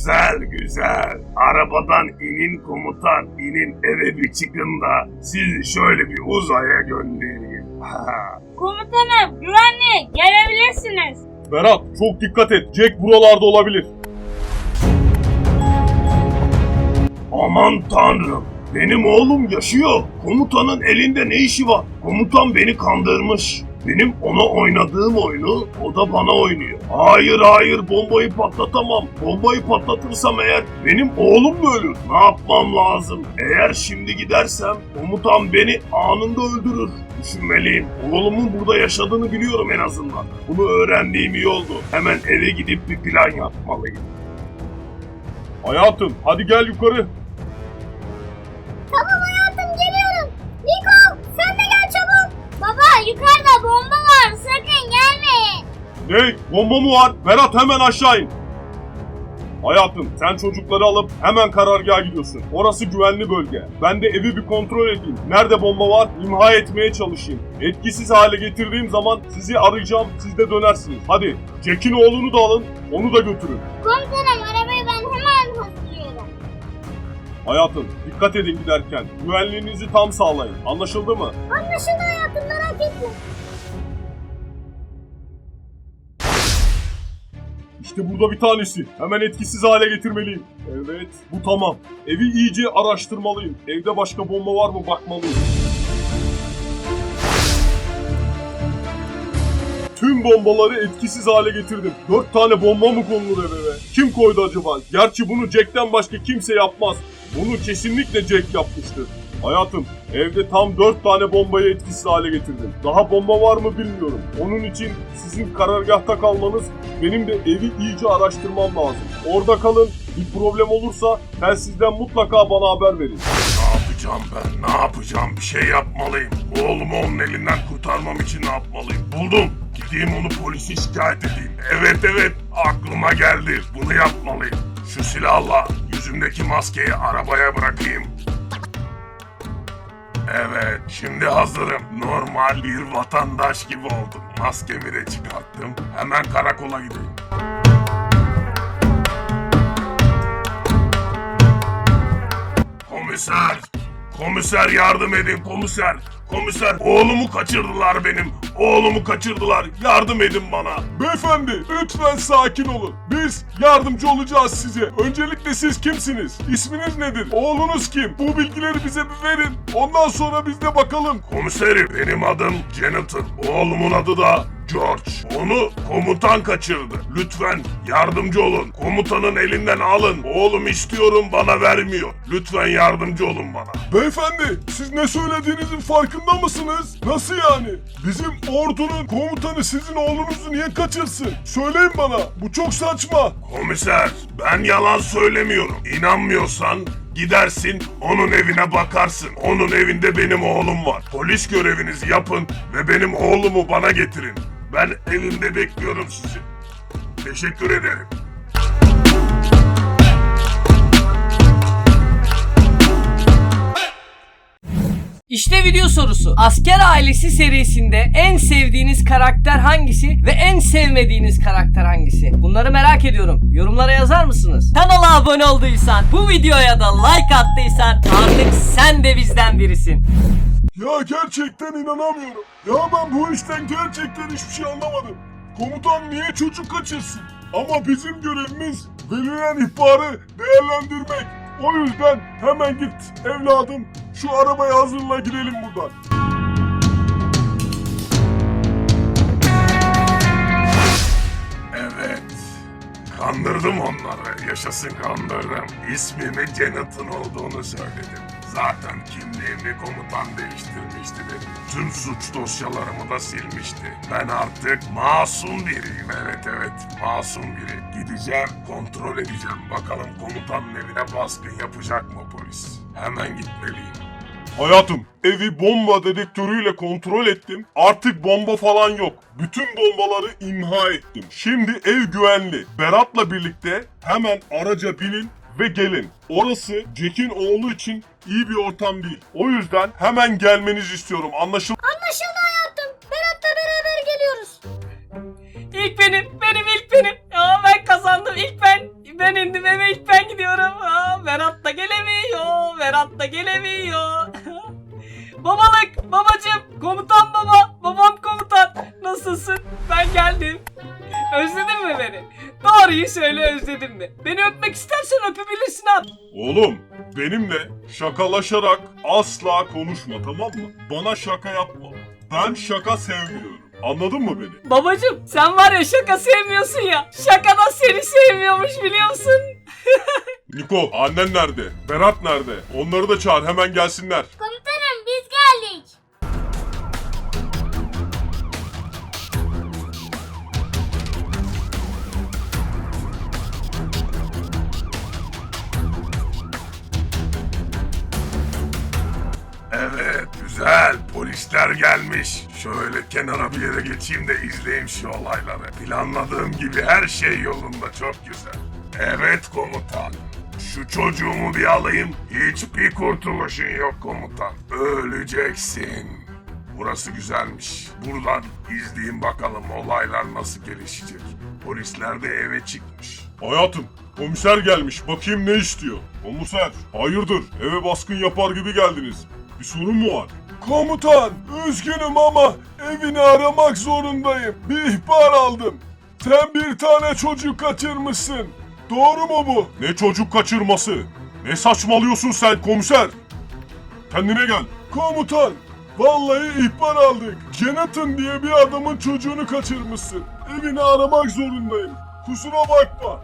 Güzel güzel. Arabadan inin komutan, inin eve bir çıkın da sizi şöyle bir uzaya göndereyim. Komutanım güvenli gelebilirsiniz. Berat çok dikkat et. Jack buralarda olabilir. Aman tanrım. Benim oğlum yaşıyor. Komutanın elinde ne işi var? Komutan beni kandırmış. Benim ona oynadığım oyunu o da bana oynuyor. Hayır hayır bombayı patlatamam. Bombayı patlatırsam eğer benim oğlum da ölür. Ne yapmam lazım? Eğer şimdi gidersem komutan beni anında öldürür. Düşünmeliyim. Oğlumun burada yaşadığını biliyorum en azından. Bunu öğrendiğim iyi oldu. Hemen eve gidip bir plan yapmalıyım. Hayatım hadi gel yukarı. Bomba var sakın gelmeyin. Ne? Bomba mı var? Berat hemen aşağı in. Hayatım sen çocukları alıp hemen karargaha gidiyorsun. Orası güvenli bölge. Ben de evi bir kontrol edeyim. Nerede bomba var? İmha etmeye çalışayım. Etkisiz hale getirdiğim zaman sizi arayacağım. Siz de dönersiniz. Hadi Jack'in oğlunu da alın. Onu da götürün. Komutanım arabayı ben hemen hazırlıyorum. Hayatım dikkat edin giderken. Güvenliğinizi tam sağlayın. Anlaşıldı mı? Anlaşıldı hayatım merak etme. İşte burada bir tanesi. Hemen etkisiz hale getirmeliyim. Evet, bu tamam. Evi iyice araştırmalıyım. Evde başka bomba var mı bakmalıyım. Tüm bombaları etkisiz hale getirdim. Dört tane bomba mı konulur eve? Kim koydu acaba? Gerçi bunu Jack'ten başka kimse yapmaz. Bunu kesinlikle Jack yapmıştır. Hayatım, evde tam dört tane bombayı etkisiz hale getirdim. Daha bomba var mı bilmiyorum. Onun için sizin karargahta kalmanız benim de evi iyice araştırmam lazım. Orada kalın. Bir problem olursa telsizden mutlaka bana haber verin. Ne yapacağım ben? Ne yapacağım? Bir şey yapmalıyım. Oğlumu onun elinden kurtarmam için ne yapmalıyım? Buldum. Gideyim onu polise şikayet edeyim. Evet evet aklıma geldi. Bunu yapmalıyım. Şu silahla yüzümdeki maskeyi arabaya bırakayım. Evet, şimdi hazırım. Normal bir vatandaş gibi oldum. Maskemi de çıkarttım. Hemen karakola gideyim. Komiser! Komiser yardım edin komiser! Komiser oğlumu kaçırdılar benim. Oğlumu kaçırdılar. Yardım edin bana. Beyefendi lütfen sakin olun. Biz yardımcı olacağız size. Öncelikle siz kimsiniz? İsminiz nedir? Oğlunuz kim? Bu bilgileri bize bir verin. Ondan sonra biz de bakalım. Komiserim benim adım Jonathan. Oğlumun adı da George. Onu komutan kaçırdı. Lütfen yardımcı olun. Komutanın elinden alın. Oğlum istiyorum bana vermiyor. Lütfen yardımcı olun bana. Beyefendi siz ne söylediğinizin farkında mısınız? Nasıl yani? Bizim ordunun komutanı sizin oğlunuzu niye kaçırsın? Söyleyin bana. Bu çok saçma. Komiser ben yalan söylemiyorum. İnanmıyorsan gidersin onun evine bakarsın. Onun evinde benim oğlum var. Polis görevinizi yapın ve benim oğlumu bana getirin. Ben evimde bekliyorum sizi. Teşekkür ederim. İşte video sorusu. Asker Ailesi serisinde en sevdiğiniz karakter hangisi ve en sevmediğiniz karakter hangisi? Bunları merak ediyorum. Yorumlara yazar mısınız? Kanala abone olduysan, bu videoya da like attıysan artık sen de bizden birisin. Ya gerçekten inanamıyorum. Ya ben bu işten gerçekten hiçbir şey anlamadım. Komutan niye çocuk kaçırsın? Ama bizim görevimiz verilen ihbarı değerlendirmek. O yüzden hemen git evladım şu arabayı hazırla gidelim buradan. Evet. Kandırdım onları. Yaşasın kandırdım. İsmimi Jonathan olduğunu söyledim. Zaten kimliğimi komutan değiştirmişti benim. Tüm suç dosyalarımı da silmişti. Ben artık masum biriyim. Evet evet masum biri. Gideceğim kontrol edeceğim. Bakalım komutanın evine baskın yapacak mı polis? Hemen gitmeliyim. Hayatım, evi bomba dedektörüyle kontrol ettim. Artık bomba falan yok. Bütün bombaları imha ettim. Şimdi ev güvenli. Berat'la birlikte hemen araca binin ve gelin. Orası Jack'in oğlu için iyi bir ortam değil. O yüzden hemen gelmenizi istiyorum. Anlaşıldı? Anlaşıldı hayatım. Berat'la beraber geliyoruz. İlk benim, benim ilk benim. Ya ben kazandım ilk ben ben indim evet ben gidiyorum. Aa, Berat da gelemiyor. Berat da gelemiyor. Babalık babacım komutan baba babam komutan nasılsın ben geldim. Özledin mi beni? Doğruyu söyle özledin mi? Beni öpmek istersen öpebilirsin abi. Oğlum benimle şakalaşarak asla konuşma tamam mı? Bana şaka yapma. Ben şaka sevmiyorum. Anladın mı beni? Babacım sen var ya şaka sevmiyorsun ya. Şakadan seni sevmiyormuş biliyor musun? Niko annen nerede? Berat nerede? Onları da çağır hemen gelsinler. Komutanım biz geldik. Evet güzel polisler gelmiş. Şöyle kenara bir yere geçeyim de izleyeyim şu olayları. Planladığım gibi her şey yolunda çok güzel. Evet komutan. Şu çocuğumu bir alayım. Hiçbir kurtuluşun yok komutan. Öleceksin. Burası güzelmiş. Buradan izleyin bakalım olaylar nasıl gelişecek. Polisler de eve çıkmış. Hayatım komiser gelmiş bakayım ne istiyor. Komiser hayırdır eve baskın yapar gibi geldiniz. Bir sorun mu var? Komutan üzgünüm ama evini aramak zorundayım. Bir ihbar aldım. Sen bir tane çocuk kaçırmışsın. Doğru mu bu? Ne çocuk kaçırması? Ne saçmalıyorsun sen komiser? Kendine gel. Komutan Vallahi ihbar aldık. Jonathan diye bir adamın çocuğunu kaçırmışsın. Evini aramak zorundayım. Kusura bakma.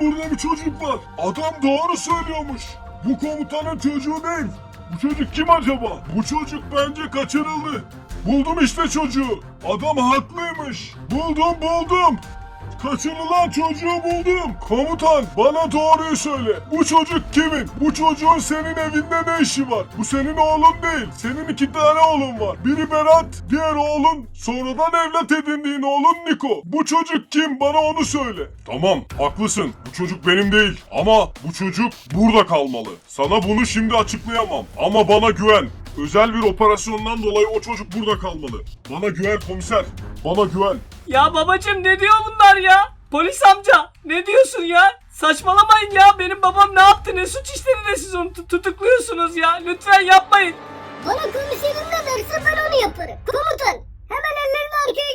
Burada bir çocuk var. Adam doğru söylüyormuş. Bu komutanın çocuğu değil. Bu çocuk kim acaba? Bu çocuk bence kaçırıldı. Buldum işte çocuğu. Adam haklıymış. Buldum buldum. Kaçırılan çocuğu buldum. Komutan bana doğruyu söyle. Bu çocuk kimin? Bu çocuğun senin evinde ne işi var? Bu senin oğlun değil. Senin iki tane oğlun var. Biri Berat, diğer oğlun sonradan evlat edindiğin oğlun Niko. Bu çocuk kim? Bana onu söyle. Tamam, haklısın. Bu çocuk benim değil. Ama bu çocuk burada kalmalı. Sana bunu şimdi açıklayamam. Ama bana güven. Özel bir operasyondan dolayı o çocuk burada kalmalı. Bana güven komiser. Bana güven. Ya babacım ne diyor bunlar ya? Polis amca ne diyorsun ya? Saçmalamayın ya benim babam ne yaptı ne suç işledi de siz onu tut- tutukluyorsunuz ya. Lütfen yapmayın. Bana komiserim ne derse ben onu yaparım. Komutan hemen ellerini arkaya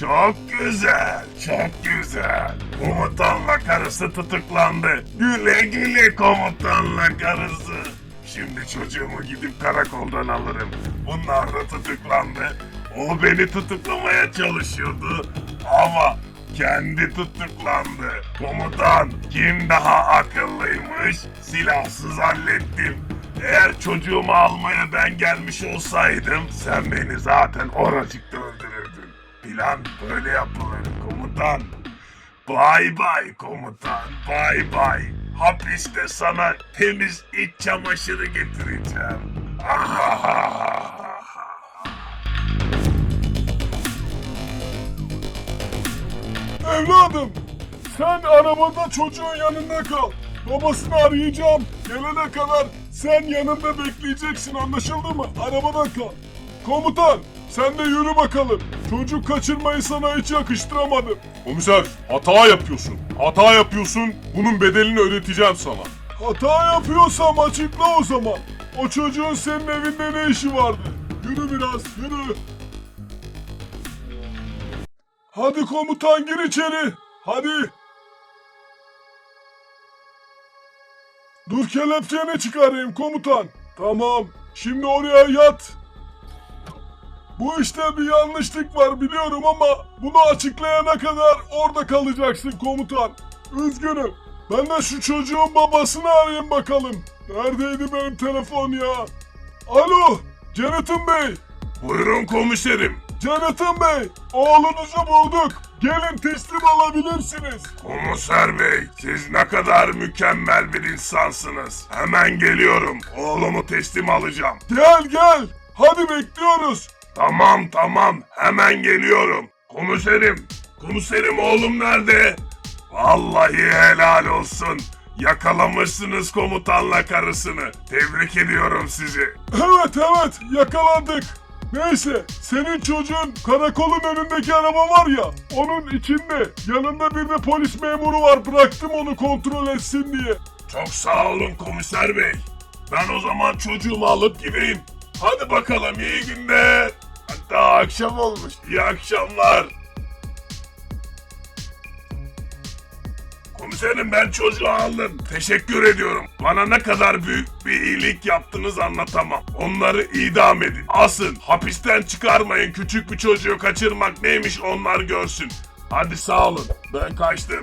Çok güzel, çok güzel. Komutanla karısı tutuklandı. Güle güle komutanla karısı. Şimdi çocuğumu gidip karakoldan alırım. Bunlar da tutuklandı. O beni tutuklamaya çalışıyordu. Ama kendi tutuklandı. Komutan kim daha akıllıymış? Silahsız hallettim. Eğer çocuğumu almaya ben gelmiş olsaydım sen beni zaten oracıkta. Plan böyle yapılır komutan. Bay bay komutan, bay bay. Hapiste sana temiz iç çamaşırı getireceğim. Evladım, sen arabada çocuğun yanında kal. Babasını arayacağım. Gelene kadar sen yanında bekleyeceksin anlaşıldı mı? Arabada kal. Komutan, sen de yürü bakalım. Çocuk kaçırmayı sana hiç yakıştıramadım. Komiser, hata yapıyorsun. Hata yapıyorsun. Bunun bedelini ödeteceğim sana. Hata yapıyorsam açıkla o zaman. O çocuğun senin evinde ne işi vardı? Yürü biraz, yürü. Hadi komutan gir içeri. Hadi. Dur kelepçeni çıkarayım komutan. Tamam. Şimdi oraya yat. Bu işte bir yanlışlık var biliyorum ama bunu açıklayana kadar orada kalacaksın komutan. Üzgünüm. Ben de şu çocuğun babasını arayayım bakalım. Neredeydi benim telefon ya? Alo, Jonathan Bey. Buyurun komiserim. Jonathan Bey, oğlunuzu bulduk. Gelin teslim alabilirsiniz. Komiser bey, siz ne kadar mükemmel bir insansınız. Hemen geliyorum. Oğlumu teslim alacağım. Gel gel. Hadi bekliyoruz. Tamam tamam, hemen geliyorum. Komiserim, komiserim oğlum nerede? Vallahi helal olsun. Yakalamışsınız komutanla karısını. Tebrik ediyorum sizi. Evet evet yakalandık. Neyse senin çocuğun karakolun önündeki araba var ya onun içinde yanında bir de polis memuru var bıraktım onu kontrol etsin diye. Çok sağ olun komiser bey. Ben o zaman çocuğumu alıp gideyim. Hadi bakalım iyi günler. Hatta akşam olmuş. İyi akşamlar. Komiserim ben çocuğu aldım. Teşekkür ediyorum. Bana ne kadar büyük bir iyilik yaptınız anlatamam. Onları idam edin. Asın. Hapisten çıkarmayın. Küçük bir çocuğu kaçırmak neymiş onlar görsün. Hadi sağ olun. Ben kaçtım.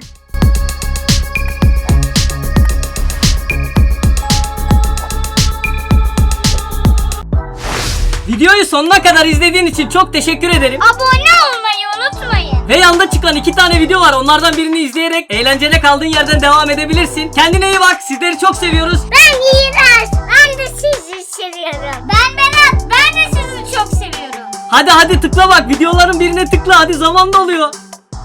Videoyu sonuna kadar izlediğin için çok teşekkür ederim. Abone olmayı unutmayın. Ve yanda çıkan iki tane video var. Onlardan birini izleyerek eğlencene kaldığın yerden devam edebilirsin. Kendine iyi bak. Sizleri çok seviyoruz. Ben Yiğidaş. Ben de sizi seviyorum. Ben Berat. Ben de sizi çok seviyorum. Hadi hadi tıkla bak. Videoların birine tıkla. Hadi zaman doluyor.